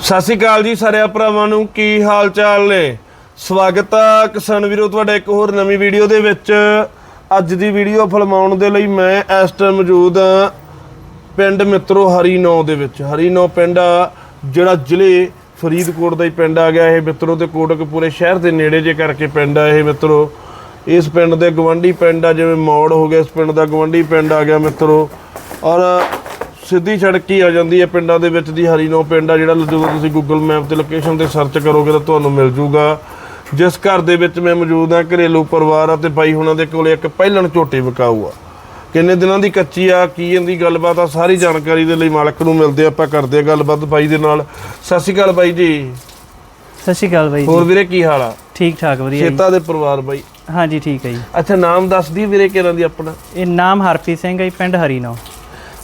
ਸਤਿ ਸ਼੍ਰੀ ਅਕਾਲ ਜੀ ਸਾਰਿਆਂ ਭਰਾਵਾਂ ਨੂੰ, ਕੀ ਹਾਲ ਚਾਲ ਨੇ? ਸਵਾਗਤ ਆ ਕਿਸਾਨ ਵੀਰੋ ਤੁਹਾਡਾ ਇੱਕ ਹੋਰ ਨਵੀਂ ਵੀਡੀਓ ਦੇ ਵਿੱਚ। ਅੱਜ ਦੀ ਵੀਡੀਓ ਫਿਲਮਾਉਣ ਦੇ ਲਈ ਮੈਂ ਇਸ ਟਾਈਮ ਮੌਜੂਦ ਆ ਪਿੰਡ ਮਿੱਤਰੋ ਹਰੀਨੌ ਦੇ ਵਿੱਚ। ਹਰੀਨੌ ਪਿੰਡ ਆ, ਜਿਹੜਾ ਜ਼ਿਲ੍ਹੇ ਫਰੀਦਕੋਟ ਦਾ ਹੀ ਪਿੰਡ ਆ ਗਿਆ ਇਹ ਮਿੱਤਰੋ ਤੇ ਕੋਟਕਪੂਰੇ ਸ਼ਹਿਰ ਦੇ ਨੇੜੇ ਜੇ ਕਰਕੇ ਪਿੰਡ ਆ ਇਹ ਮਿੱਤਰੋ। ਇਸ ਪਿੰਡ ਦੇ ਗਵੰਡੀ ਪਿੰਡ ਆ, ਜਿਵੇਂ ਮੌੜ ਹੋ ਗਿਆ, ਇਸ ਪਿੰਡ ਦਾ ਗਵੰਡੀ ਪਿੰਡ ਆ ਗਿਆ ਮਿੱਤਰੋ। ਔਰ ਸਿੱਧੀ ਸੜਕ ਹੀ ਆ ਜਾਂਦੀ ਹੈ ਪਿੰਡਾਂ ਦੇ ਵਿੱਚ ਦੀ ਹਰੀਨੋ ਪਿੰਡ ਆ ਜਿਹੜਾ ਜਦੋਂ ਤੁਸੀਂ ਗੂਗਲ ਮੈਪ ਤੇ ਲੋਕੇਸ਼ਨ ਤੇ ਸਰਚ ਕਰੋਗੇ ਤਾਂ ਤੁਹਾਨੂੰ ਮਿਲ ਜੂਗਾ। ਜਿਸ ਘਰ ਦੇ ਵਿੱਚ ਮੈਂ ਮੌਜੂਦ ਆ ਘਰੇਲੂ ਪਰਿਵਾਰ ਆ ਤੇ ਬਾਈ ਹੁਣਾਂ ਦੇ ਕੋਲੇ ਇੱਕ ਪਹਿਲਣ ਝੋਟੀ ਵਿਕਾਊ ਆ। ਕਿੰਨੇ ਦਿਨਾਂ ਦੀ ਕੱਚੀ ਆ ਕੀ ਇਹਦੀ ਗੱਲਬਾਤ ਆ ਸਾਰੀ ਜਾਣਕਾਰੀ ਦੇ ਲਈ ਮਾਲਕ ਨੂੰ ਮਿਲਦੇ ਆਪਾਂ ਕਰਦੇ ਆ ਗੱਲਬਾਤ ਬਾਈ ਦੇ ਨਾਲ। ਸਤਿ ਸ਼੍ਰੀ ਅਕਾਲ ਬਾਈ ਜੀ। ਸਤਿ ਸ਼੍ਰੀ ਅਕਾਲ ਬਾਈ ਹੋਰ ਵੀਰੇ ਕੀ ਹਾਲ ਆ? ਠੀਕ ਠਾਕ ਵਧੀਆ ਜੀ। ਖੇਤਾਂ ਦੇ ਪਰਿਵਾਰ ਬਾਈ। ਹਾਂਜੀ ਠੀਕ ਹੈ ਜੀ। ਅੱਛਾ ਨਾਮ ਦੱਸ ਦੀ ਵੀਰੇ ਕਿਹਨਾਂ ਦੀ ਆਪਣਾ? ਇਹ ਨਾਮ ਹਰਪ੍ਰੀਤ ਸਿੰਘ ਹੈ ਜੀ, ਪਿੰਡ ਹਰੀਨੋ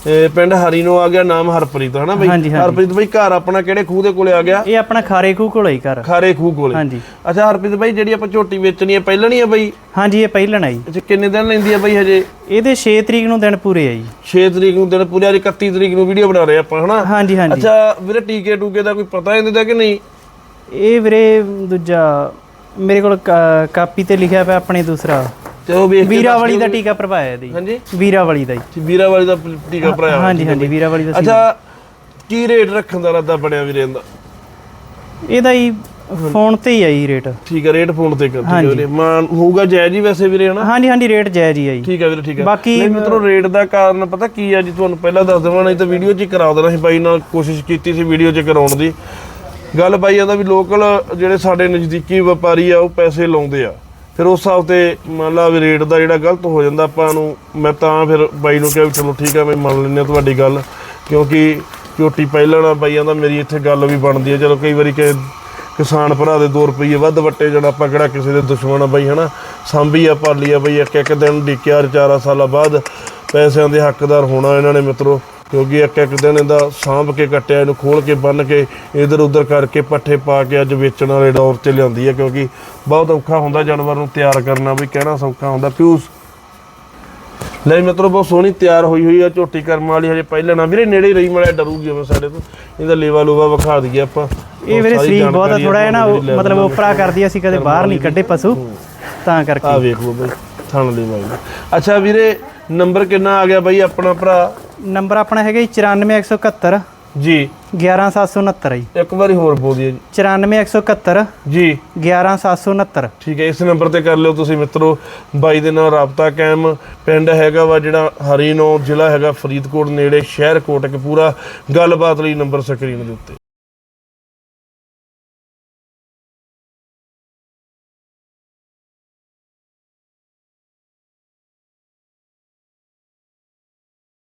ਇਹ ਪਿੰਡ ਹਰੀਨੋ ਆ ਗਿਆ ਨਾਮ ਹਰਪ੍ਰੀਤ ਹਨਾ ਬਾਈ। ਹਰਪ੍ਰੀਤ ਬਾਈ ਘਰ ਆਪਣਾ ਕਿਹੜੇ ਖੂਹ ਦੇ ਕੋਲੇ ਆ ਗਿਆ? ਇਹ ਆਪਣਾ ਖਾਰੇ ਖੂਹ ਕੋਲ ਹੀ ਘਰ। ਖਾਰੇ ਖੂਹ ਕੋਲੇ। ਹਾਂਜੀ। ਅੱਛਾ ਹਰਪ੍ਰੀਤ ਬਾਈ ਜਿਹੜੀ ਆਪਾਂ ਝੋਟੀ ਵੇਚਣੀ ਹੈ ਪਹਿਲਾਂ ਨਹੀਂ ਹੈ ਬਾਈ? ਹਾਂਜੀ ਇਹ ਪਹਿਲਣ ਹੈ ਜੀ। ਅੱਛਾ ਕਿੰਨੇ ਦਿਨ ਲੈਂਦੀ ਹੈ ਬਾਈ ਹਜੇ? ਇਹਦੇ 6 ਤਰੀਕ ਨੂੰ ਦਿਨ ਪੂਰੇ ਆ ਜੀ। 6 ਤਰੀਕ ਨੂੰ ਦਿਨ ਪੂਰੇ ਅੱਜ 31 ਤਰੀਕ ਨੂੰ ਵੀਡੀਓ ਬਣਾ ਰਹੇ ਆਪਾਂ ਹਨਾ? ਹਾਂਜੀ ਹਾਂਜੀ। ਅੱਛਾ ਵੀਰੇ ਟੀਕੇ ਟੂਕੇ ਦਾ ਕੋਈ ਪਤਾ ਇਹਦੇ ਦਾ ਕਿ ਨਹੀਂ? ਇਹ ਵੀਰੇ ਦੂਜਾ ਮੇਰੇ ਕੋਲ ਕਾਪੀ ਤੇ ਲਿਖਿਆ ਪਿਆ ਆਪਣੇ ਦੂਸਰਾ। ਚਲੋ ਵੇਖ ਕੇ ਵੀਰਾਵਲੀ ਦਾ ਟੀਕਾ ਭਰਵਾਇਆ ਇਹਦੀ। ਹਾਂਜੀ? ਵੀਰਾਵਲੀ ਦਾ ਜੀ ਵੀਰਾ ਵਾਲੀ ਦਾ ਟੀਕਾ ਭਰਾਇਆ। ਹਾਂਜੀ ਹਾਂਜੀ ਵੀਰਾਵਲੀ ਦਾ ਸੀ ਅੱਛਾ ਕੀ ਰੇਟ ਰੱਖਣ ਦਾ ਰੱਦਾ ਬਣਿਆ ਵੀਰੇ ਇਹਦਾ? ਇਹਦਾ ਹੀ ਫੋਨ ਤੇ ਹੀ ਆ ਜੀ ਰੇਟ। ਠੀਕ ਹੈ ਰੇਟ ਫੋਨ ਤੇ ਕਰ ਹੈ ਵੀਰੇ। ਮਾਨ ਹੋਊਗਾ ਜਾਇਜ਼ ਹੀ ਵੈਸੇ ਵੀਰੇ ਹਨਾ? ਹਾਂਜੀ ਹਾਂਜੀ ਰੇਟ ਜਾਇਜ਼ ਹੀ ਆ ਜੀ। ਠੀਕ ਹੈ ਵੀਰੇ ਠੀਕ ਹੈ ਬਾਕੀ ਨਹੀਂ ਮਿੱਤਰੋ ਰੇਟ ਦਾ ਕਾਰਨ ਪਤਾ ਕੀ ਆ ਜੀ ਤੁਹਾਨੂੰ ਪਹਿਲਾਂ ਦੱਸ ਦੇਵਾਂ ਨਹੀਂ ਤਾਂ ਵੀਡੀਓ 'ਚ ਹੀ ਕਰਾ ਦੇਣਾ ਸੀ ਬਾਈ ਨਾਲ ਕੋਸ਼ਿਸ਼ ਕੀਤੀ ਸੀ ਵੀਡੀਓ 'ਚ ਕਰਾਉਣ ਦੀ। ਗੱਲ ਬਾਈ ਆਂਦਾ ਵੀ ਲੋਕਲ ਜਿਹੜੇ ਸਾਡੇ ਨਜ਼ਦੀਕੀ ਵਪਾਰੀ ਆ ਉਹ ਪੈਸੇ ਲਾਉਂਦੇ ਆ। ਫਿਰ ਉਸ ਹਿਸਾਬ ਤੇ ਮੰਨ ਲਾ ਵੀ ਰੇਟ ਦਾ ਜਿਹੜਾ ਗਲਤ ਹੋ ਜਾਂਦਾ ਆਪਾਂ ਨੂੰ, ਮੈਂ ਤਾਂ ਫਿਰ ਬਾਈ ਨੂੰ ਕਿਹਾ ਵੀ ਚਲੋ ਠੀਕ ਆ ਮੈਂ ਮੰਨ ਲੈਂਦੇ ਹਾਂ ਤੁਹਾਡੀ ਗੱਲ, ਕਿਉਂਕਿ ਝੋਟੀ ਪਹਿਲਾਂ ਨਾ ਬਾਈ ਆਂਦਾ ਮੇਰੀ ਇੱਥੇ ਗੱਲ ਵੀ ਬਣਦੀ ਹੈ ਚਲੋ ਕਈ ਵਾਰੀ ਕਿ ਕਿਸਾਨ ਭਰਾ ਦੇ 2 ਰੁਪਏ ਵੱਧ ਵੱਟੇ ਜਣਾ, ਆਪਾਂ ਕਿਹੜਾ ਕਿਸੇ ਦੇ ਦੁਸ਼ਮਣ ਆ ਬਾਈ, ਹਨਾ? ਸਾਂਭੀ ਆ, ਪਾਲੀ ਆ ਬਈ ਇੱਕ ਇੱਕ ਦਿਨ ਡਿੱਕਿਆ ਚਾਰਾ ਸਾਲਾਂ ਬਾਅਦ ਪੈਸਿਆਂ ਦੇ ਹੱਕਦਾਰ ਹੋਣਾ ਇਹਨਾਂ ਨੇ ਮਿੱਤਰੋ। ਕਿਉਂਕਿ ਇੱਕ ਇੱਕ ਦਿਨ ਇਹਦਾ ਸਾਂਭ ਕੇ ਕੱਟਿਆ ਇਹਨੂੰ ਖੋਲ ਕੇ ਬੰਨ ਕੇ ਇਧਰ ਉਧਰ ਕਰਕੇ ਪੱਠੇ ਪਾ ਕੇ ਅੱਜ ਵੇਚਣ ਵਾਲੇ ਦੌਰ ਤੇ ਲਿਆਂਦੀ ਹੈ ਕਿਉਂਕਿ ਬਹੁਤ ਔਖਾ ਹੁੰਦਾ ਜਾਨਵਰ ਨੂੰ ਤਿਆਰ ਕਰਨਾ ਵੀ ਕਹਿਣਾ ਸੌਖਾ ਹੁੰਦਾ। ਪਿਊਸ। ਲੈ ਮਿੱਤਰੋ ਬਹੁਤ ਸੋਹਣੀ ਤਿਆਰ ਹੋਈ ਹੋਈ ਆ ਝੋਟੀ ਕਰਮ ਵਾਲੀ ਹਜੇ ਪਹਿਲਾਂ ਨਾ। ਵੀਰੇ ਨੇੜੇ ਰਹੀ ਮੜਿਆ ਡਰੂਗੀ ਜਿਵੇਂ ਸਾਡੇ ਤੋਂ। ਇਹਦਾ ਲੇਵਾ ਲੂਵਾ ਵਿਖਾ ਦਈਏ ਆਪਾਂ। ਇਹ ਵੀਰੇ ਸਾਰੀ ਸਰੀਰ ਬਹੁਤ ਥੋੜਾ ਹੈ ਨਾ ਉਹ ਮਤਲਬ ਉਪਰਾ ਕਰਦੀ ਅਸੀਂ ਕਦੇ ਬਾਹਰ ਨਹੀਂ ਕੱਢੇ ਪਸ਼ੂ। ਤਾਂ ਕਰਕੇ। ਆ ਵੇਖ ਲਓ ਬਈ ਥਣ ਲਈ ਮਾਈ ਅੱਛਾ ਵੀਰੇ ਨੰਬਰ ਕਿੰਨਾ ਆ ਗਿਆ ਬਾਈ ਆਪਣਾ ਭਰਾ? ਨੰਬਰ ਆਪਣਾ ਹੈਗਾ ਜੀ 94171 ਜੀ। 11769 ਹੈ ਜੀ। ਇੱਕ ਵਾਰੀ ਹੋਰ ਬੋਲ ਦਿਓ ਜੀ। 94171 ਜੀ। 11769 ਠੀਕ ਹੈ ਇਸ ਨੰਬਰ ਤੇ ਕਰ ਲਿਓ ਤੁਸੀਂ ਮਿੱਤਰੋ ਬਾਈ ਦੇ ਨਾਲ ਰਾਬਤਾ ਕਾਇਮ। ਪਿੰਡ ਹੈਗਾ ਵਾ ਜਿਹੜਾ ਹਰੀਨੋ ਜ਼ਿਲ੍ਹਾ ਹੈਗਾ ਫਰੀਦਕੋਟ ਨੇੜੇ ਸ਼ਹਿਰ ਕੋਟਕਪੂਰਾ। ਗੱਲਬਾਤ ਲਈ ਨੰਬਰ ਸਕਰੀਨ ਦੇ ਉੱਤੇ।